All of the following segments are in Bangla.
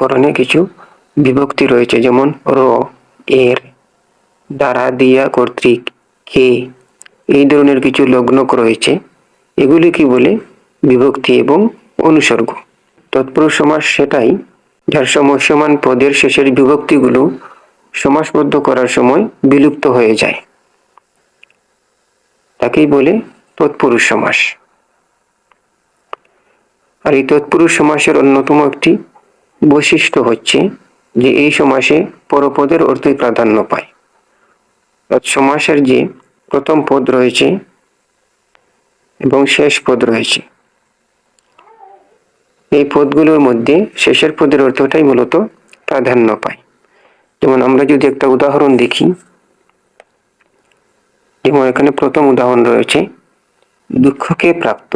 ব্যাকরণে কিছু বিভক্তি রয়েছে, যেমন র, এর দ্বারা দিয়া কর্তৃক কে, এই ধরনের কিছু লগ্নক রয়েছে। এগুলি কি বলে? বিভক্তি এবং অনুসর্গ। তৎপুরুষ সমাস সেটাই, যার সমস্যমান পদের শেষের বিভক্তিগুলো সমাসবদ্ধ করার সময় বিলুপ্ত হয়ে যায়। তাকেই বলে তৎপুরুষ সমাস। আর এই তৎপুরুষ সমাসের অন্যতম একটি বৈশিষ্ট্য হচ্ছে যে এই সমাসে পরপদের অর্থই প্রাধান্য পায়। সমাসের যে প্রথম পদ রয়েছে এবং শেষ পদ রয়েছে, এই পদগুলোর মধ্যে শেষের পদের অর্থটাই মূলত প্রাধান্য পায়। যেমন আমরা যদি একটা উদাহরণ দেখি, যেমন এখানে প্রথম উদাহরণ রয়েছে, দুঃখকে প্রাপ্ত।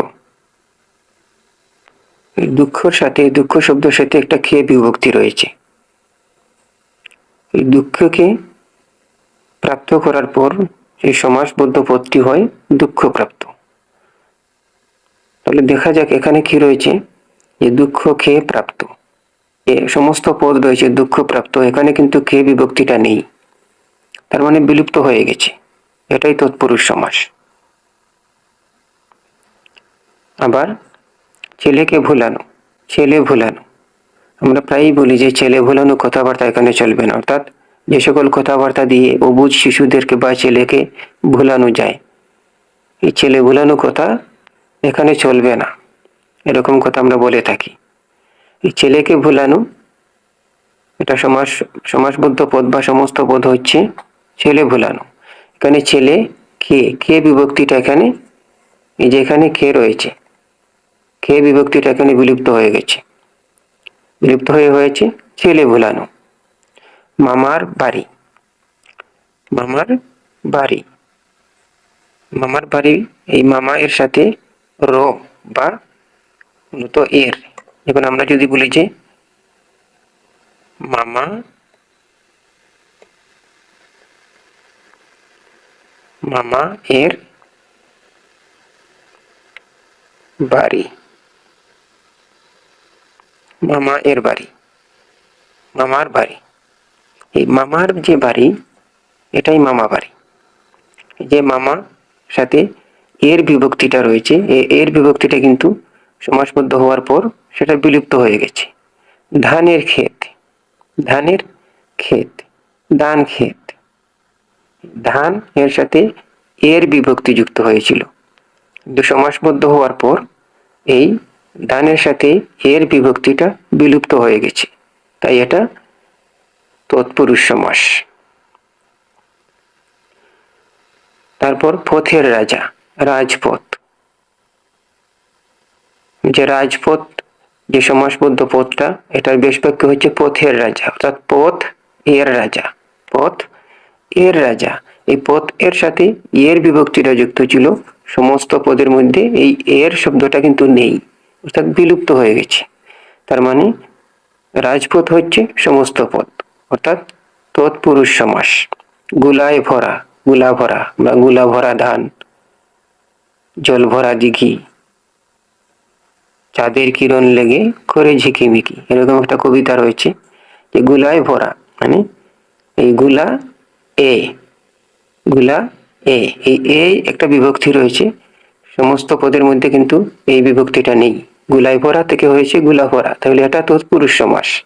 এই দুঃখর সাথে, দুঃখ শব্দের সাথে একটা খেয়ে বিভক্তি রয়েছে। এই দুঃখকে প্রাপ্ত করার পর এই সমাসবদ্ধ পদটি হয়, দুঃখপ্রাপ্ত। তাহলে দেখা যাক এখানে কি রয়েছে, যে দুঃখ খেয়ে প্রাপ্ত। এ সমস্ত পদ রয়েছে দুঃখ প্রাপ্ত এখানে কিন্তু খেয়ে বিভক্তিটা নেই। তার মানে বিলুপ্ত হয়ে গেছে। এটাই তৎপুরুষ সমাস। আবার ছেলেকে ভুলানো, ছেলে ভুলানো। আমরা প্রায়ই বলি যে ছেলে ভুলানো কথাবার্তা এখানে চলবে না। অর্থাৎ যে সকল কথাবার্তা দিয়ে অবুজ শিশুদেরকে বা ছেলেকে ভুলানো যায়, এই ছেলে ভুলানো কথা এখানে চলবে না। এরকম কথা আমরা বলে থাকি। এই ছেলেকে ভুলানো, এটা সমাস, সমাসবদ্ধ পদ বা সমস্ত পদ হচ্ছে ছেলে ভুলানো। এখানে ছেলে কে কে বিভক্তিটা এখানে, এই যে এখানে কে রয়েছে কে বিভক্তিটা এখানে বিলুপ্ত হয়ে গেছে। বিলুপ্ত হয়ে হয়েছে ছেলে ভুলানো, মামার বাড়ি। মামার বাড়ি। মামার বাড়ি, এই মামা এর সাথে র বা মূলত এর। এখন আমরা যদি বলি যে মামা মামা এর বাড়ি। মামা এর বাড়ি। মামার বাড়ি। এই মামার যে বাড়ি, এটাই মামা বাড়ি। যে মামা, সাথে এর বিভক্তিটা রয়েছে। এর বিভক্তিটা কিন্তু সমাসবদ্ধ হওয়ার পর সেটা বিলুপ্ত হয়ে গেছে। ধানের ক্ষেত। ধানের ক্ষেত। ধান ক্ষেত। ধান এর সাথে এর বিভক্তি যুক্ত হয়েছিল। কিন্তু সমাসবদ্ধ হওয়ার পর এই ধানের সাথে এর বিভক্তিটা বিলুপ্ত হয়ে গেছে। তাই এটা তৎপুরুষ সমাস। তারপর পথের রাজা, রাজপথ। যে রাজপথ, যে সমাসবদ্ধ পথটা, এটার বেশ বাক্য হচ্ছে পথের রাজা, অর্থাৎ পথ এর রাজা, পথ এর রাজা। এই পথ এর সাথে এর বিভক্তিটা যুক্ত ছিল, সমস্ত পদের মধ্যে এই এর শব্দটা কিন্তু নেই। অর্থাৎ বিলুপ্ত হয়ে গেছে। তার মানে রাজপথ হচ্ছে সমস্ত পদ অর্থাৎ তৎপুরুষ সমাস। গুলায় ভরা, গুলা ভরা বা গুলা ভরা ধান, জল ভরা দিঘি, চাঁদের কিরণ লেগে করে ঝিকিমিকি এরকম একটা কবিতা রয়েছে যে গুলায় ভরা মানে এই গুলা এ গুলা এ, এই এ একটা বিভক্তি রয়েছে। সমস্ত পদের মধ্যে কিন্তু এই বিভক্তিটা নেই। গুলাই ভরা থেকে হয়েছে গুলা ভরা। তাহলে এটা তৎপুরুষ সমাস।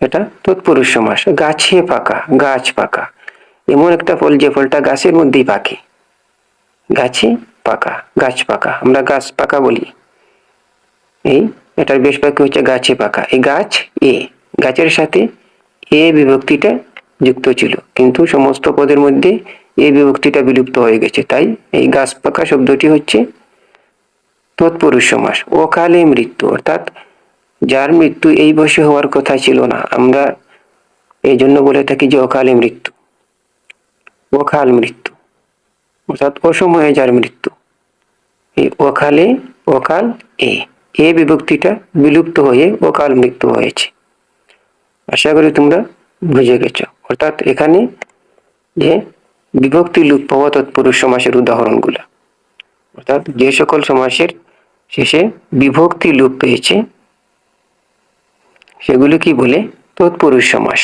এটা তৎপুরুষ সমাস। গাছে পাকা, গাছ পাকা। এমন একটা ফল যে ফলটা গাছের মধ্যেই পাকে। গাছে পাকা, গাছ পাকা। আমরা গাছ পাকা বলি। এই, এটার বেশ বাক্য হচ্ছে গাছে পাকা। এই গাছ এ, গাছের সাথে এ বিভক্তিটা যুক্ত ছিল। কিন্তু সমস্ত পদের মধ্যে এ বিভক্তিটা বিলুপ্ত হয়ে গেছে। তাই এই গাছ পাকা শব্দটি হচ্ছে তৎপুরুষ সমাস। অকালে মৃত্যু, অর্থাৎ যার মৃত্যু এই বয়সে হওয়ার কথা ছিল না। আমরা এই জন্য বলে থাকি যে অকালে মৃত্যু। অকাল মৃত্যু, অর্থাৎ অসময়ে যার মৃত্যু। এই অকালে, অকাল এ এ বিভক্তিটা বিলুপ্ত হয়ে অকাল মৃত্যু হয়েছে। আশা করি তোমরা বুঝে গেছ। অর্থাৎ এখানে যে বিভক্তি লুপ পাওয়া তৎপুরুষ সমাসের উদাহরণগুলো, অর্থাৎ যে সকল সমাসের শেষে বিভক্তি লুপ পেয়েছে। সেগুলো কি বলে? তৎপুরুষ সমাস।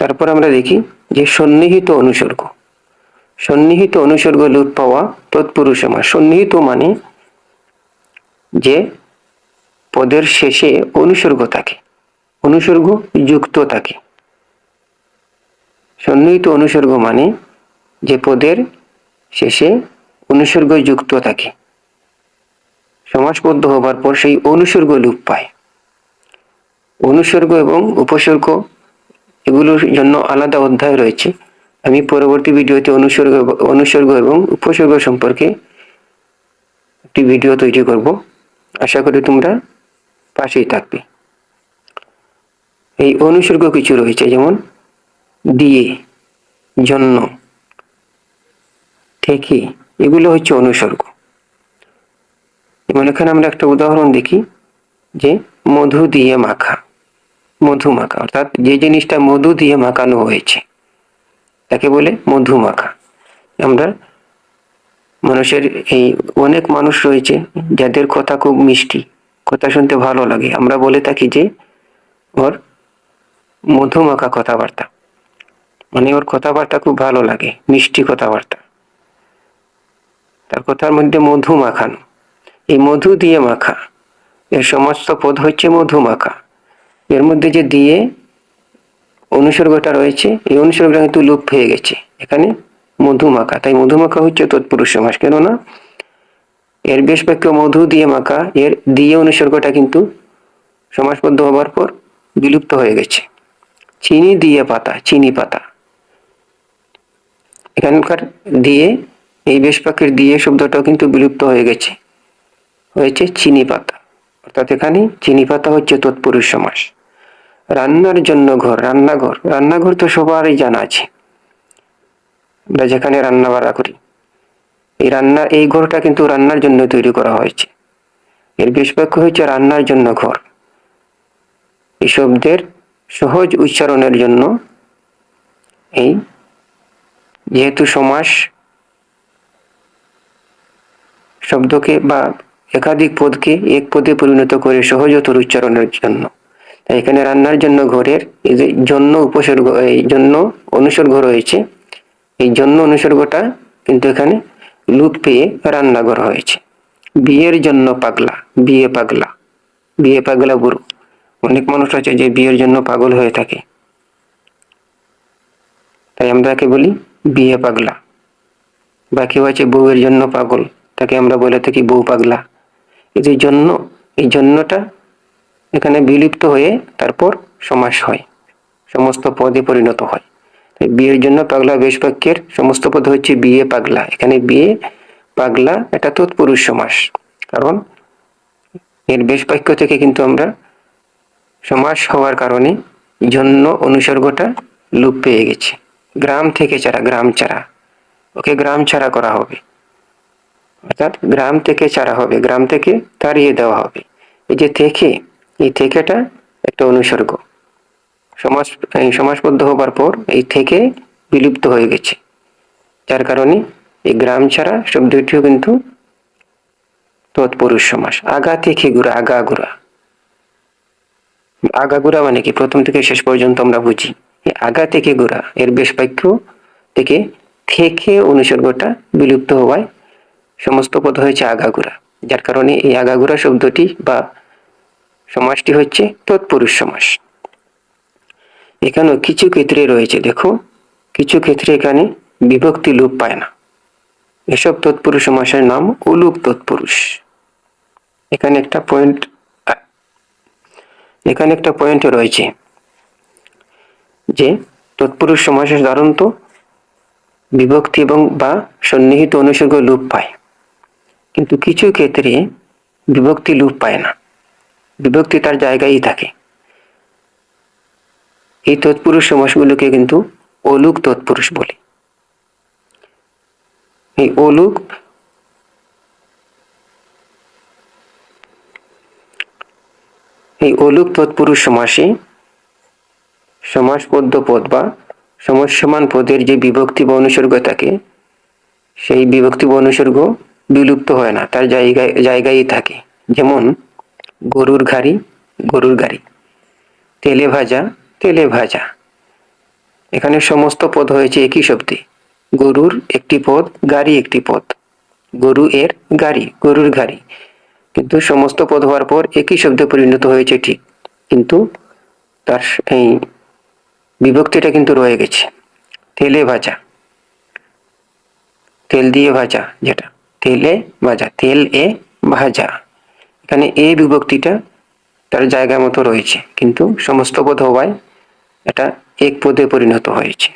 তারপর আমরা দেখি যে সন্নিহিত অনুসর্গ। সন্নিহিত অনুসর্গ লোপ পাওয়া তৎপুরুষ সমাস। সন্নিহিত মানে যে পদের শেষে অনুসর্গ থাকে, অনুসর্গ যুক্ত থাকে। সন্নিহিত অনুসর্গ মানে যে পদের শেষে অনুসর্গ যুক্ত থাকে। সমাসবদ্ধ হবার পর সেই অনুসর্গ লোপ পায়। অনুসর্গ এবং উপসর্গ এগুলোর জন্য আলাদা অধ্যায় রয়েছে। আমি পরবর্তী ভিডিওতে অনুসর্গ অনুসর্গ এবং উপসর্গ সম্পর্কে একটি ভিডিও তৈরি করব। আশা করি তোমরা পাশেই থাকবে। এই অনুসর্গ কিছু রয়েছে, যেমন দিয়ে, জন্য, থেকে। এগুলো হচ্ছে অনুসর্গ। যেমন এখানে আমরা একটা উদাহরণ দেখি যে মধু দিয়ে মাখা, মধু মাখা। অর্থাৎ যে জিনিসটা মধু দিয়ে মাখানো হয়েছে, তাকে বলে মধু মাখা। আমরা মানুষের এই অনেক মানুষ রয়েছে যাদের কথা খুব মিষ্টি, কথা শুনতে ভালো লাগে। আমরা বলে থাকি যে ওর মধু মাখা কথাবার্তা মানে ওর কথাবার্তা খুব ভালো লাগে, মিষ্টি কথাবার্তা। তার কথার মধ্যে মধু মাখানো এই মধু দিয়ে মাখা। এর সমস্ত পদ হচ্ছে মধু মাখা। এর মধ্যে যে দিয়ে অনুসর্গটা রয়েছে, এই অনুসর্গটা কিন্তু লুপ হয়ে গেছে। এখানে মধু মাখা। তাই মধু মাখা হচ্ছে তৎপুরুষ সমাস। কেননা এর বেশ বাক্য মধু দিয়ে মাখা, এর দিয়ে অনুসর্গটা কিন্তু সমাসবদ্ধ হবার পর বিলুপ্ত হয়ে গেছে। চিনি দিয়ে পাতা, চিনি পাতা। এখানকার দিয়ে এই বেশ বাক্যের দিয়ে শব্দটাও কিন্তু বিলুপ্ত হয়ে গেছে। হয়েছে চিনি পাতা। অর্থাৎ এখানে চিনি পাতা হচ্ছে তৎপুরুষ সমাস। রান্নার জন্য ঘর, রান্নাঘর। রান্নাঘর তো সবারই জানা আছে। আমরা যেখানে রান্না বাড়া করি, এই রান্না, এই ঘরটা কিন্তু রান্নার জন্য তৈরি করা হয়েছে। এর বেশ হচ্ছে রান্নার জন্য ঘর। এই শব্দের সহজ উচ্চারণের জন্য এই যেহেতু সমাস শব্দকে বা একাধিক পদকে এক পদে পরিণত করে সহজতর উচ্চারণের জন্য। তাই এখানে রান্নার জন্য ঘরের জন্য উপসর্গ, এই জন্য অনুসর্গ রয়েছে, এই জন্য অনুসর্গটা কিন্তু এখানে লুপ পেয়ে রান্নাঘর হয়েছে। বিয়ের জন্য পাগলা, বিয়ে পাগলা বিয়ে পাগলা গুরু অনেক মানুষ আছে যে বিয়ের জন্য পাগল হয়ে থাকে। তাই আমরা তাকে বলি বিয়ে পাগলা। বা কেউ আছে বউয়ের জন্য পাগল। তাকে আমরা বলে থাকি বউ পাগলা। এই যে জন্য, এই জন্যটা এখানে বিলুপ্ত হয়ে তারপর সমাস হয়, সমস্ত পদে পরিণত হয়। বিয়ের জন্য পাগলা বেশ বাক্যের সমস্ত পদ হচ্ছে বিয়ে পাগলা। এখানে বিয়ে পাগলা এটা তৎপুরুষ সমাস। কারণ এর বেশ বাক্য থেকে কিন্তু আমরা সমাস হওয়ার কারণে জন্য অনুসর্গটা লুপ পেয়ে গেছে। গ্রাম থেকে চারা গ্রাম চারা ওকে গ্রাম ছাড়া করা হবে। অর্থাৎ গ্রাম থেকে চারা হবে, গ্রাম থেকে তাড়িয়ে দেওয়া হবে। এই যে থেকে, এই থেকেটা একটা অনুসর্গ। সমাজ সমাজবদ্ধ হবার পর এই থেকে বিলুপ্ত হয়ে গেছে। যার কারণে এই গ্রাম ছাড়া শব্দটিও কিন্তু তৎপুরুষ সমাস আগা থেকে গুড়া, আগা গুড়া। আগাগোড়া মানে কি? প্রথম থেকে শেষ পর্যন্ত আমরা বুঝি। আগা থেকে গোড়া, এর বেশ বাক্য থেকে থেকে অনুসর্গটা বিলুপ্ত হওয়ায় সমস্ত পদ হয়েছে আগাগোড়া। যার কারণে এই আগাগোড়া শব্দটি বা সমাসটি হচ্ছে তৎপুরুষ সমাস। এখানেও কিছু ক্ষেত্রে রয়েছে, দেখো। কিছু ক্ষেত্রে এখানে বিভক্তি লোপ পায় না। এসব তৎপুরুষ সমাসের নাম উলুক তৎপুরুষ। এখানে একটা পয়েন্ট এখানে একটা পয়েন্ট রয়েছে যে তৎপুরুষ সমাসে সাধারণত বিভক্তি এবং বা সন্নিহিত অনুসর্গ লোপ পায়। কিন্তু কিছু ক্ষেত্রে বিভক্তি লোপ পায় না। বিভক্তি তার জায়গায় থাকে। এই তৎপুরুষ সমাসগুলোকে কিন্তু অলুক তৎপুরুষ বলে। এই অলুক এই অলুক তৎপুরুষ সমাসে সমাসবদ্ধ পদ বা সমাজ সমান পদের যে বিভক্তি বা অনুসর্গ থাকে, সেই বিভক্তি বা অনুসর্গ বিলুপ্ত হয় না, তার জায়গায়, জায়গায়ই থাকে। যেমন গরুর ঘাড়ি, গরুর গাড়ি। তেলে ভাজা তেলে ভাজা। এখানে সমস্ত পদ হয়েছে একই শব্দে। গরুর একটি পদ, গাড়ি একটি পদ। গরু এর গাড়ি, গরুর গাড়ি। কিন্তু সমস্ত পদ হওয়ার পর একই শব্দে পরিণত হয়েছে ঠিক। কিন্তু তার এই বিভক্তিটা কিন্তু রয়ে গেছে। তেলে ভাজা। তেল দিয়ে ভাজা যেটা। তেলে ভাজা, তেল এ ভাজা। এখানে এ বিভক্তিটা তার জায়গা মতো রয়েছে, কিন্তু সমস্ত পদ হওয়ায় এটা এক পদে পরিণত হয়েছে।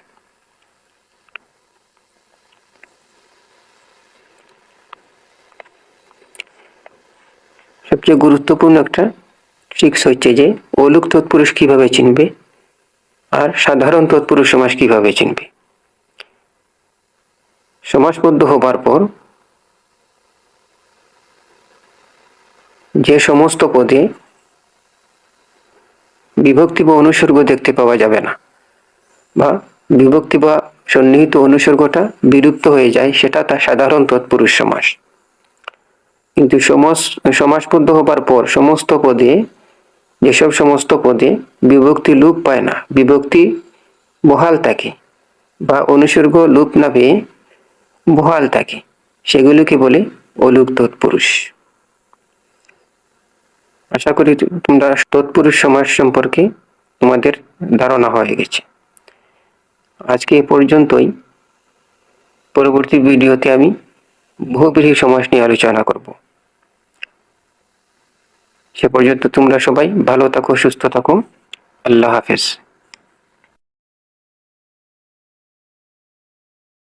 সবচেয়ে গুরুত্বপূর্ণ একটা ট্রিক্স হচ্ছে যে অলুক তৎপুরুষ কীভাবে চিনবে আর সাধারণ তৎপুরুষ সমাজ কীভাবে চিনবে? সমাজবদ্ধ হবার পর যে সমস্ত পদে বিভক্তি বা অনুসর্গ দেখতে পাওয়া যাবে না বা বিভক্তি বা সন্নিহিত অনুসর্গটা বিলুপ্ত হয়ে যায়, সেটা তার সাধারণ তৎপুরুষ সমাস। কিন্তু সমাস, সমাসবদ্ধ হবার পর সমস্ত পদে, যেসব সমস্ত পদে বিভক্তি লোপ পায় না, বিভক্তি বহাল থাকে বা অনুসর্গ লোপ না পেয়ে বহাল থাকে, সেগুলোকে বলে অলুক তৎপুরুষ। আশা করি তোমরা তৎপুরুষ সমাজ সম্পর্কে তোমাদের ধারণা হয়ে গেছে। আজকে এ পর্যন্তই। পরবর্তী ভিডিওতে আমি বহুব্রীহি সমাজ নিয়ে আলোচনা করব। সে পর্যন্ত তোমরা সবাই ভালো থাকো, সুস্থ থাকো। আল্লাহ হাফেজ।